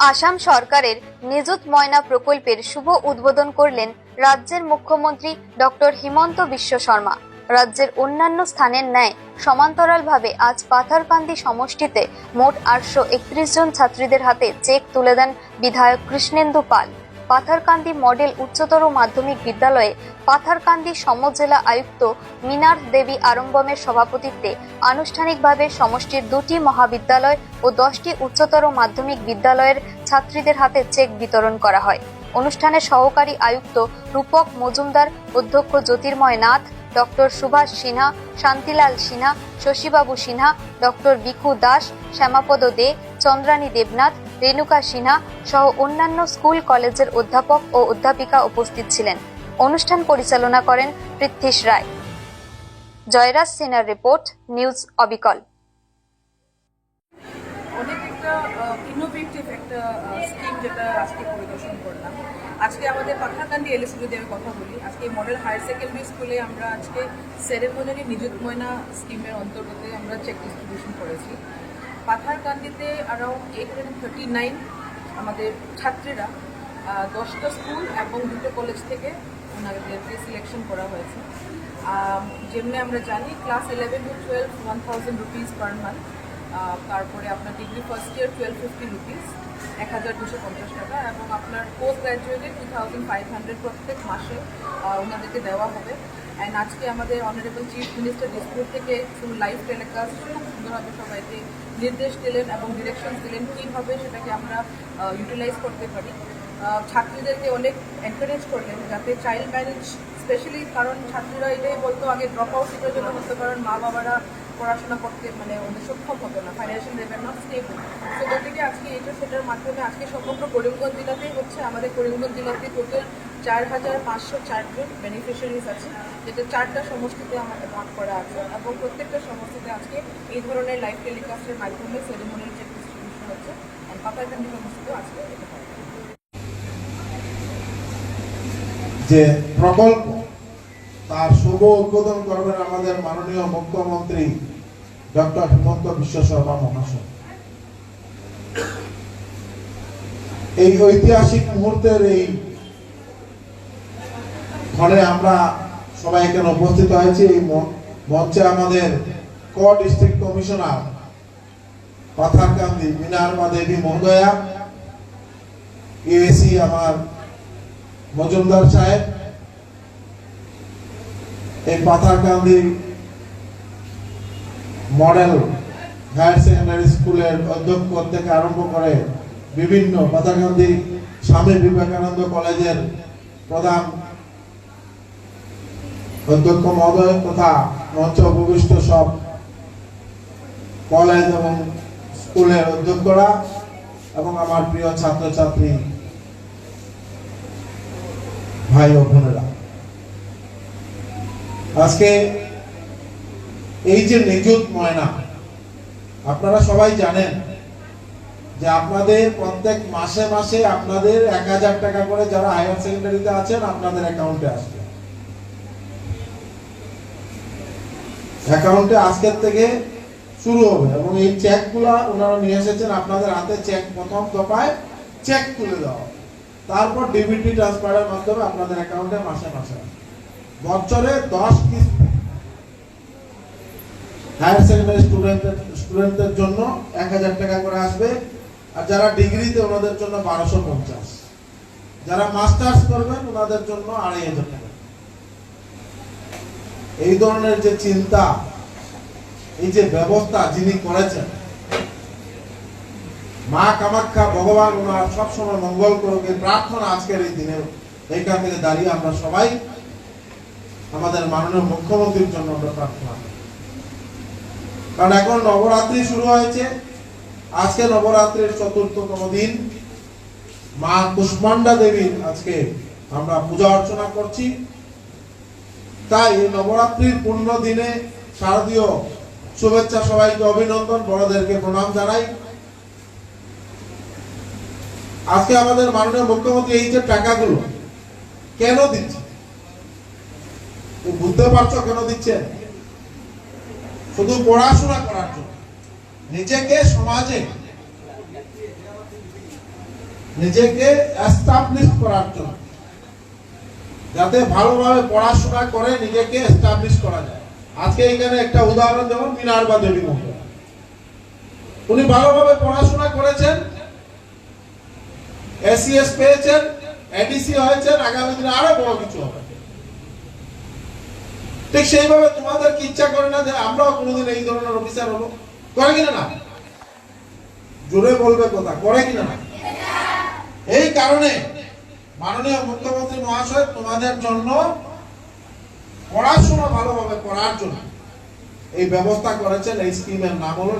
আসাম সরকারের নিযুত ময়না প্রকল্পের শুভ উদ্বোধন করলেন রাজ্যের মুখ্যমন্ত্রী ডক্টর হিমন্ত বিশ্ব শর্মা। রাজ্যের অন্যান্য স্থানের ন্যায় সমান্তরালভাবে আজ পাথারকান্দি সমষ্টিতে মোট আটশো একত্রিশ জন ছাত্রীদের হাতে চেক তুলে দেন বিধায়ক কৃষ্ণেন্দু পাল। পাথারকান্দি মডেল উচ্চতর মাধ্যমিক বিদ্যালয়ে পাথারকান্দি সমজেলা আয়ুক্ত মিনার দেবী আরম্বমের সভাপতিত্বে আনুষ্ঠানিকভাবে সমষ্টির দুটি মহাবিদ্যালয় ও দশটি উচ্চতর মাধ্যমিক বিদ্যালয়ের ছাত্রীদের হাতে চেক বিতরণ করা হয়। অনুষ্ঠানে সহকারী আয়ুক্ত রূপক মজুমদার, অধ্যক্ষ জ্যোতির্ময় নাথ, ডক্টর সুভাষ সিনহা, শান্তিলাল সিনহা, শশীবাবু সিনহা, ডক্টর বিকু দাস, শ্যামাপদ দে চন্দ্রানী দেবনাথ রেণুকা সিনহা সহ অন্যান্য স্কুল, কলেজের অধ্যাপক ও অধ্যাপিকা উপস্থিত ছিলেন। অনুষ্ঠান পরিচালনা করেন পৃথ্বীশ রায়। জয়রাজ সিনহার রিপোর্ট, নিউজ অবিকল। ইনোভেটিভ একটা স্কিম যেটা আজকে পরিদর্শন করলাম। আজকে আমাদের পাথারকান্দি এলএসি যদি আমি কথা বলি। আজকে মডেল হায়ার সেকেন্ডারি স্কুলে আমরা আজকে সেরেমনারি নিযুত ময়না স্কিমের অন্তর্গত আমরা চেক ডিস্ট্রিবিউশন করেছি। পাথারকান্দিতে around eight hundred thirty nine আমাদের ছাত্রীরা দশটা স্কুল এবং দুটো কলেজ থেকে ওনাদেরকে সিলেকশন করা হয়েছে। যেমনি আমরা জানি class eleven to twelve one thousand rupees per month তারপরে আপনার degree first year twelve fifty rupees এক হাজার দুশো পঞ্চাশ টাকা এবং আপনার পোস্ট গ্র্যাজুয়েটে টু থাউজেন্ড ফাইভ হান্ড্রেড প্রত্যেক মাসে ওনাদেরকে দেওয়া হবে। অ্যান্ড আজকে আমাদের অনারেবল চিফ মিনিস্টার দিসপুর থেকে থ্রু লাইভ টেলিকাস্ট খুব সুন্দরভাবে সবাইকে নির্দেশ দিলেন এবং ডিরেকশন দিলেন কীভাবে সেটাকে আমরা ইউটিলাইজ করতে পারি। ছাত্রীদেরকে অনেক এনকারেজ করলেন যাতে চাইল্ড ম্যারেজ স্পেশালি কারণ ছাত্রীরা এটাই বলতো, আগে ড্রপ আউট সিটের জন্য হতো, কারণ মা বাবারা পড়াশোনা করতে মানে সক্ষম হতো না ফাইন্যান্সিয়াল লেভেল নট স্টেবল এটা সেটার মাধ্যমে আজকে সমগ্র করিমগঞ্জ জেলাতেই হচ্ছে, আমাদের করিমগঞ্জ জেলাতে টোটাল চার হাজার পাঁচশো চারজন বেনিফিশিয়ারিজ আছে, যেটা চারটা সমষ্টিতে আমাদের ভাগ করা আছে। এবং প্রত্যেকটা সমষ্টিতে আজকে এই ধরনের লাইভ টেলিকাস্টের মাধ্যমে সেরেমনির যে ডিস্ট্রিবিউশন হচ্ছে পাতাকান্দি সমষ্টিতেও আজকে যে প্রকল্প, তার শুভ উদ্বোধন করবেন আমাদের মাননীয় মুখ্যমন্ত্রী ডক্টর হিমন্ত বিশ্ব শর্মা মহাশয়। এই ঐতিহাসিক মুহূর্তের এই ঘরে আমরা সবাই এখানে উপস্থিত হয়েছি। এই মঞ্চে আমাদের ক ডিস্ট্রিক্ট কমিশনার পাথারকান্দি মিনারমা দেবী মহোদয়া এএসি আমার মজুমদার সাহেব, এই পাথারকান্দি মডেল হায়ার সেকেন্ডারি স্কুলের অধ্যক্ষ থেকে আরম্ভ করে বিভিন্ন পাথারকান্দি স্বামী বিবেকানন্দ কলেজের প্রধান অধ্যক্ষ মহোদয় তথা মঞ্চ উপবিষ্ট সব কলেজ এবং স্কুলের অধ্যক্ষরা এবং আমার প্রিয় ছাত্রছাত্রী ভাই ও বোনেরা। আজকে এই যে নিযুত ময়না, আপনারা সবাই জানেন যে আপনাদের প্রত্যেক মাসে মাসে আপনাদের এক হাজার টাকা করে যারা হায়ার সেকেন্ডারিতে আছেন, আপনাদের অ্যাকাউন্টে আসবে। অ্যাকাউন্টে আজকের থেকে শুরু হবে এবং এই চেকগুলা ওনারা নিয়ে এসেছেন আপনাদের হাতে চেক প্রথম দফায় চেক তুলে দেওয়া। তারপর ডিবিটি ট্রান্সফারের মাধ্যমে আপনাদের অ্যাকাউন্টে মাসে মাসে বছরে দশ কিস্তি হায়ার সেকেন্ডারি স্টুডেন্টের স্টুডেন্টদের জন্য এক হাজার টাকা করে আসবে। আর যারা ডিগ্রিতে ওনাদের জন্য বারোশো পঞ্চাশ। যারা মাস্টার্স করবেন, ওনাদের জন্য আড়াই হাজার টাকা। এই ধরনের যে চিন্তা, এই যে ব্যবস্থা যিনি করেছেন, মা কামাখ্যা ভগবান ওনার সবসময় মঙ্গল করুক, এই প্রার্থনা আজকের এই দিনে এইখান থেকে দাঁড়িয়ে আমরা সবাই আমাদের মাননীয় মুখ্যমন্ত্রীর জন্য আমরা প্রার্থনা কারণ এখন নবরাত্রি শুরু হয়েছে আজকে নবরাত্রির চতুর্থতম দিন। মা কুষ্মান্ডা দেবীর আজকে আমরা পূজা অর্চনা করছি। তাই নবরাত্রির পূর্ণ দিনে শারদীয় শুভেচ্ছা সবাইকে, অভিনন্দন। বড়দেরকে প্রণাম জানাই। আজকে আমাদের মাননীয় মুখ্যমন্ত্রী এই যে টাকাগুলো কেন দিচ্ছে? বুঝতে পারছ কেন দিচ্ছেন শুধু পড়াশোনা করার জন্য। নিজেকে সমাজে, নিজেকে করার জন্য, যাতে ভালোভাবে পড়াশোনা করে নিজেকে করা যায়। আজকে এখানে একটা উদাহরণ যেমন মিনারবা দেবী মহিলা উনি ভালোভাবে পড়াশোনা করেছেন এসিএস পেয়েছেন এডিসি হয়েছেন, আগামী দিনে আরও বড় কিছু হবে। ঠিক সেইভাবে তোমাদের কি ইচ্ছা করে না যে আমরাও কোনোদিন এই ধরনের অফিসার হব? করে কিনা না? জোরে বলবে কথা, করে কিনা না? এই কারণে মাননীয় মুখ্যমন্ত্রী মহাশয়, তোমাদের জন্য পড়াশোনা ভালোভাবে করার জন্য এই ব্যবস্থা করেছেন, এই স্কিমের নাম হলো